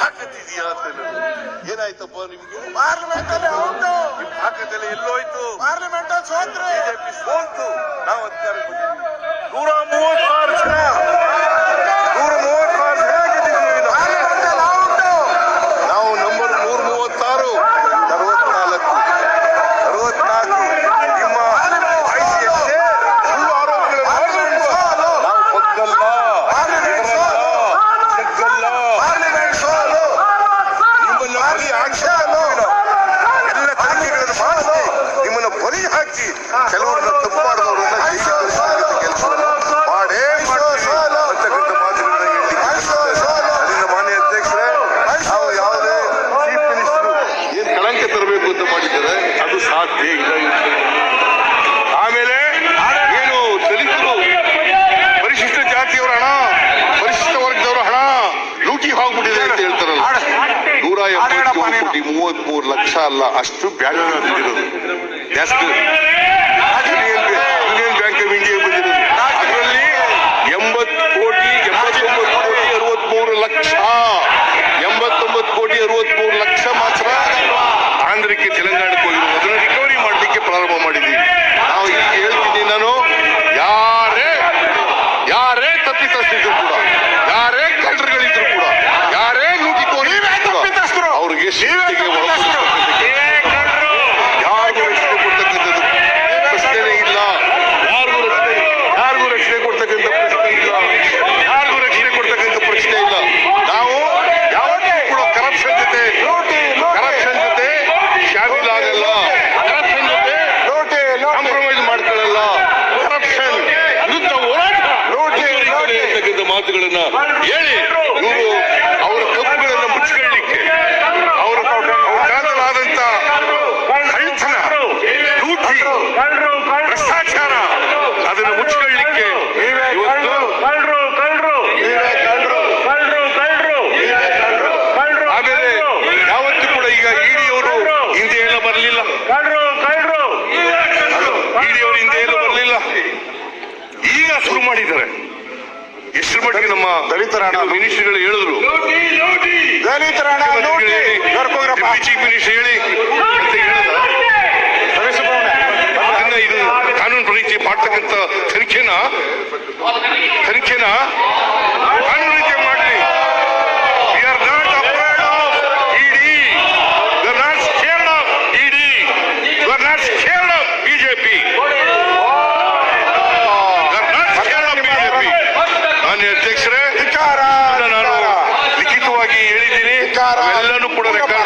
ಹಾಕತ್ತಿದ್ಯಾ ಅಂತ. ಏನಾಯ್ತಪ್ಪ ನಿಮ್ಗೆ? ಪಾರ್ಲಿಮೆಂಟ್ ಅಲ್ಲಿ ಔಟು ನಿಮ್ ಹಾಕದೆಲ್ಲ ಎಲ್ಲೋಯ್ತು. ಪಾರ್ಲಿಮೆಂಟ್ ಅಲ್ಲಿ ಸೋತ್ರಿ. ಬಿಜೆಪಿ ಸೋಲ್ತು ನಾವು ಅಧಿಕಾರಕ್ಕೆ ಬಂದಿದ್ವಿ ಕೆಲವರನ್ನ ತಪ್ಪು ಕಳಿಸ್ತಕ್ಕಂಥ ಕೆಲಸವನ್ನು ಮಾಡೇ ಮಾಡ್ತೀವಿ ಅಂತಕ್ಕಂಥ ಮಾತುಗಳನ್ನ. ಅದರಿಂದ ಮಾನ್ಯ ಅಧ್ಯಕ್ಷರೇ ಏನ್ ತರಬೇಕು ಅಂತ ಮಾಡಿದ್ದಾರೆ, ಅದು ಸಾಧ್ಯ ಇಲ್ಲ ಆಮೇಲೆ ಏನು ಪರಿಶಿಷ್ಟ ಜಾತಿಯವರ ಹಣ, ಪರಿಶಿಷ್ಟ ವರ್ಗದವರ ಹಣ ಲೂಟಿ ಹೋಗ್ಬಿಟ್ಟಿದೆ ಅಂತ ಹೇಳ್ತಾರಲ್ಲ. ನೂರ ಎಪ್ಪತ್ತೇಳು ಕೋಟಿ ಮೂವತ್ತ್ ಮೂರು ಲಕ್ಷ ಅಲ್ಲ, ಅಷ್ಟು ಬ್ಯಾಂಕ್ ಬಂದಿರೋದು ಮಾತುಗಳನ್ನ ಹೇಳಿ ಇವರು ಅವರ ತಪ್ಪುಗಳನ್ನ ಮುಚ್ಚಿಕೊಳ್ಳಿಕ್ಕೆ ಅವರ ಕಾರಣವಾದಂತ ಕಳ್ತನ ಲೂಟಿ, ಭ್ರಷ್ಟಾಚಾರ ಅದನ್ನ ಮುಚ್ಚಿಕೊಳ್ಳಿಕ್ಕೆ ಆಮೇಲೆ ಯಾವತ್ತೂ ಕೂಡ ಈಗ ಇಡಿಯವರು ಹಿಂದೆ ಎಲ್ಲ ಬರಲಿಲ್ಲ. ಇಡಿಯವರು ಹಿಂದೆ ಎಲ್ಲ ಬರಲಿಲ್ಲ. ಈಗ ಶುರು ಮಾಡಿದ್ದಾರೆ. ಎಷ್ಟು ಮಟ್ಟಿಗೆ ನಮ್ಮ ದಲಿತರ. ಮಿನಿಸ್ಟ್ರಿಗಳು ಹೇಳಿದ್ರು? ದಲಿತರ ಚೀಫ್ ಮಿನಿಸ್ಟರ್ ಹೇಳಿ. ಅಂತ ಹೇಳಿದ ಇದು ಕಾನೂನು ಪರೀಕ್ಷೆ ಮಾಡ್ತಕ್ಕಂಥ ತನಿಖೆನ ತನಿಖೆನ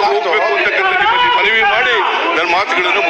ಹೋಗ್ಬೇಕು ಅಂತಕ್ಕಂಥ ನಿಮ್ಮಲ್ಲಿ ಮನವಿ ಮಾಡಿ ನನ್ನ ಮಾತುಗಳನ್ನು.